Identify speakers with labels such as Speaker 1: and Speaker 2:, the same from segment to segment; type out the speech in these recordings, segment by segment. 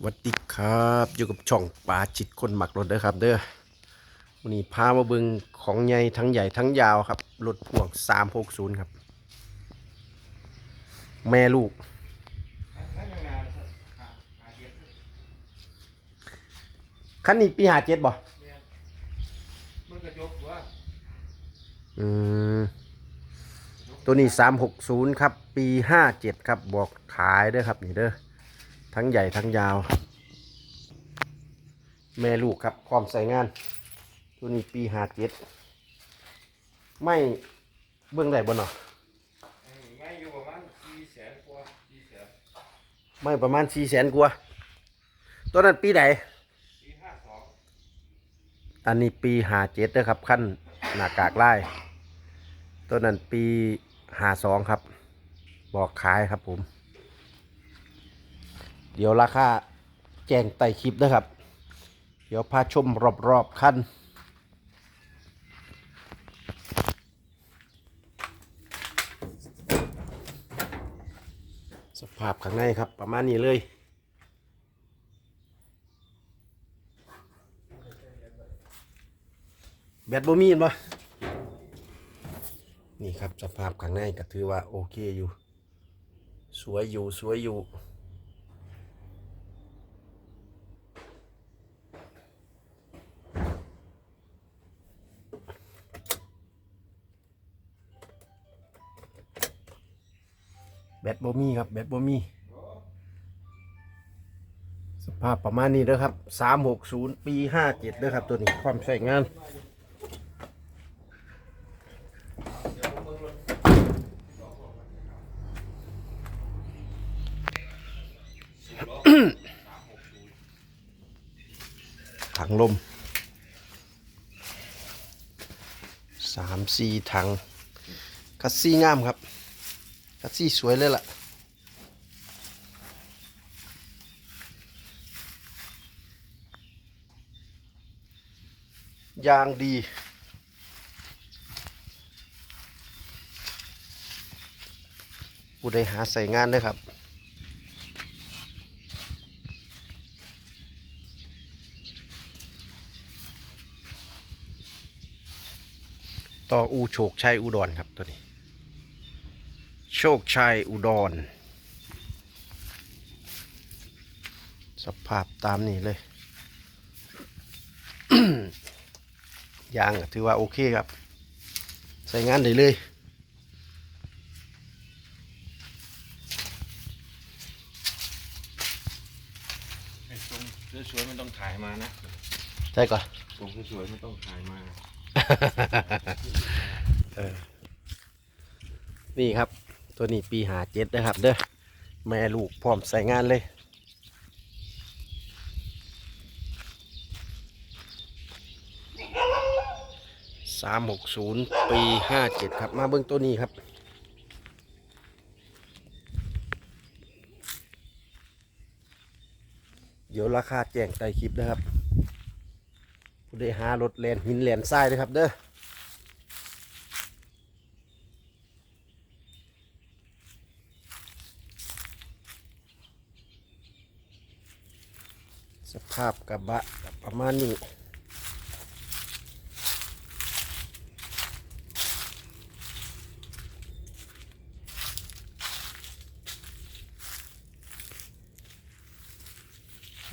Speaker 1: สวัสดีครับอยู่กับช่องปลาจิตคนหมักรถเด้อครับ เด้อวันนี้พามาเบึงของใหญ่ทั้งใหญ่ทั้งยาวครับรถพ่วง360ครับ แม่ลูก คันนี้ปีหาเจ็ดบ่
Speaker 2: มันกระจกว่า
Speaker 1: อืมตัวนี้360ครับ ปี57ครับบอกขายเด้อครับนี่เด้อ ทั้งใหญ่ทั้งยาว แม่ลูกครับพร้อมใส่งาน ตัวนี้ปีห้าเจ็ดไม่เบื้องใดบนเนาะ
Speaker 2: ไม่อยู่ประมาณสี่แสนกว่าสี่แสน
Speaker 1: ไม่ประมาณสี่แสนกว่าตัวนั้นปีไหน
Speaker 2: ปีห้าสอง
Speaker 1: อันนี้ปีห้าเจ็ดนะครับขั้นหน้ากากไล่ตัวนั้นปีห้าสองครับ บอกขายครับผม เดี๋ยวราคาแจ้งใต้คลิปนะครับ เดี๋ยวพาชมรอบๆขั้นสภาพข้างในครับประมาณนี้เลยแบตบ่มีเห็นบ่นี่ครับสภาพข้างในก็ถือว่าโอเคอยู่ สวยอยู่สวยอยู่ แบตบ่มีครับแบตบ่มี สภาพประมาณนี้เด้อครับ360ปี57เด้อครับ ตัวนี้ความใช้งานถังลมสามสี่ถังคัสซี่งามครับคัสซี่สวยเลยล่ะ ยางดี ผู้ใดหาใส่งานเลยครับ ต่ออูโชคชัยอุดรครับตัวนี้ โชคชัยอุดร สภาพตามนี้เลย ยางก็ถือว่าโอเคครับ ใส่งานได้เลย
Speaker 2: ไอ้ทรงสวยๆไม่ต้องถ่ายมานะ
Speaker 1: ใช่ก่อน
Speaker 2: ทรงสวยๆไม่ต้องถ่ายมา
Speaker 1: เออนี่ครับ ตัวนี้ปีหาเจ็ดนะครับเด้อแม่ลูกพร้อมใส่งานเลย สามหกศูนย์ปีห้าเจ็ดครับ มาเบื้องตัวนี้ครับ เดี๋ยวราคาแจ้งใต้คลิปนะครับผู้ใดหารถแลนหินแลนทรายนะครับ เด้อสภาพกระบะประมาณนี้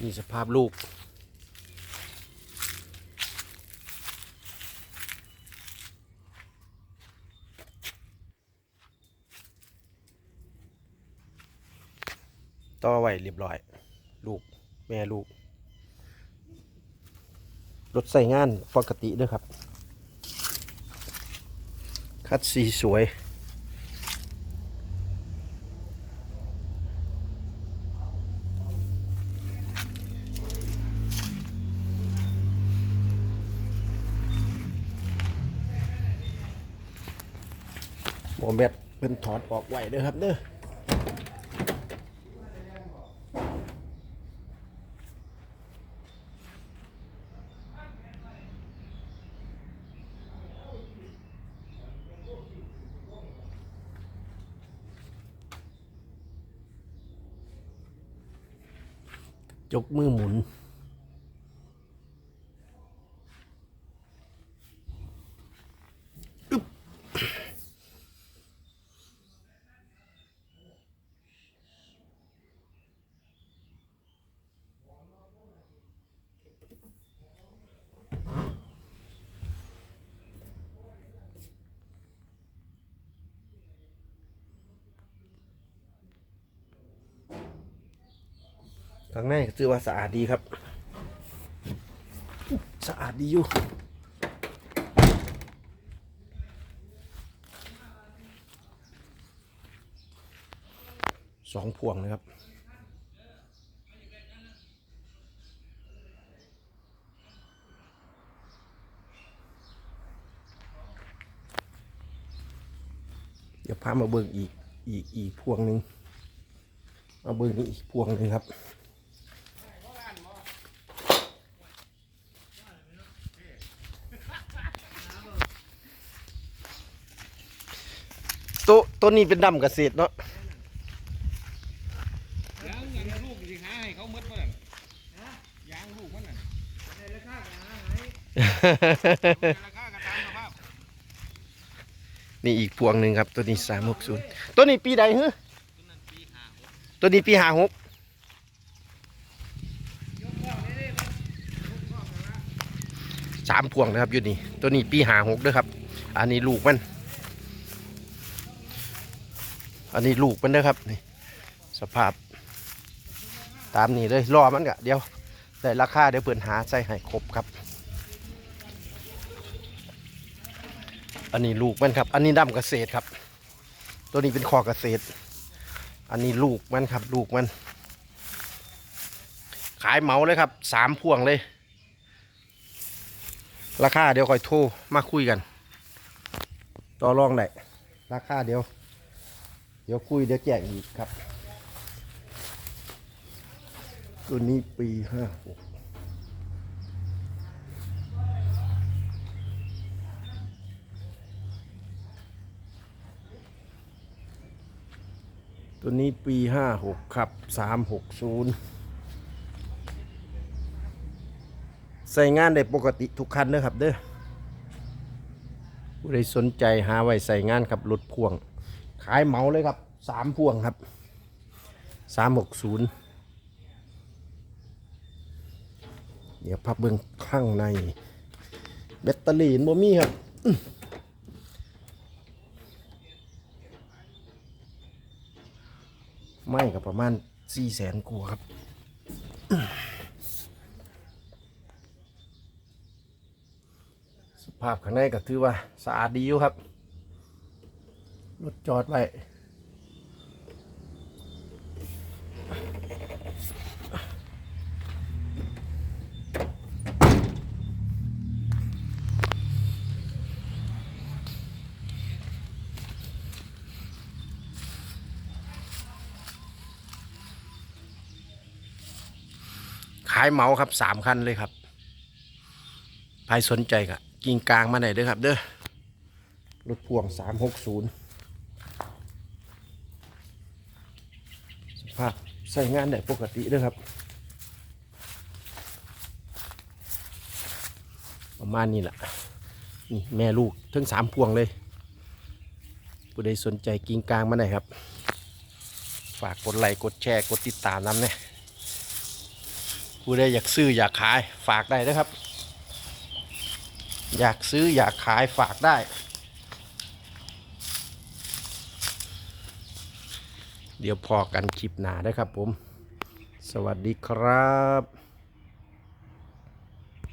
Speaker 1: นี่สภาพลูก ต่อไว้เรียบร้อย ลูกแม่ลูก รถใส่งานปกติด้วยครับ คัดสีสวย โมแบตเป็นถอดออกไว้เด้อครับเด้อจกมือหมุน ข้างในก็ถือว่าสะอาดดีครับ สะอาดดีอยู่สองพวงนะครับเดี๋ยวพามาเบิ่งอีกอีกอีกพวงหนึ่งมาเบิ่งนี่อีกพวงหนึ่งครับ ตัวตัวนี้เป็นดำเกษตรเนาะ
Speaker 2: ยางยางลูกสิหาให้เขาหมดบ่นั่นยางลูกมันน่ะในราคากระตามสภาพ
Speaker 1: นี่อีกพวงหนึ่งครับ ตัวนี้สามหกศูนย์ตัวนี้ปีใดฮะตัวนี้ปีห้าหกสามพวงนะครับอยู่นี่ตัวนี้ปีห้าหกด้วยครับ อันนี้ลูกมัน อันนี้ลูกมันนะครับนี่สภาพ ตามนี้เลยรอมันกะเดี๋ยวได้ราคาเดี๋ยวเปิดหาใส่ให้ครบครับ อันนี้ลูกมันครับ อันนี้ดำเกษตรครับ ตัวนี้เป็นคอเกษตร อันนี้ลูกมันครับ ลูกมัน ขายเหมาเลยครับสามพวงเลย ราคาเดี๋ยวค่อยโทรมาคุยกัน ต่อรองได้ราคาเดี๋ยว เดี๋ยวคุยเดี๋ยวแจกอีกครับ ตัวนี้ปีห้าหกตัวนี้ปีห้าหกครับสามหกศูนย์ใส่งานได้ปกติทุกคันเด้อครับเด้อผู้ใดสนใจหาไว้ใส่งานครับรถพ่วง ขายเหมาเลยครับสามพ่วงครับสามหกศูนย์เดี๋ยวพับเบื้องข้างในแบตเตอรี่บ่มีครับไม่กับประมาณสี่แสนกว่าครับสภาพข้างในก็ถือว่าสะอาดดีอยู่ครับ รถจอดไว้ขายเหมาครับสามคันเลยครับใครสนใจก็กิ่งกลางมาไหนเด้อครับ เด้อรถพ่วงสามหกศูนย์ ภาพใช้งานได้ปกติด้อครับ ประมาณนี้แหละนี่แม่ลูกทั้งสามพวงเลยผู้ใดสนใจกิ่งกลางมาไหนอยครับ ฝากกดไลค์กดแชร์กดติดตามน้ำเนี่ยผู้ใดอยากซื้ออยากขายฝากได้นะครับ อยากซื้ออยากขายฝากได้ เดี๋ยวพอกันคลิปหน้าได้ครับผม สวัสดีครับ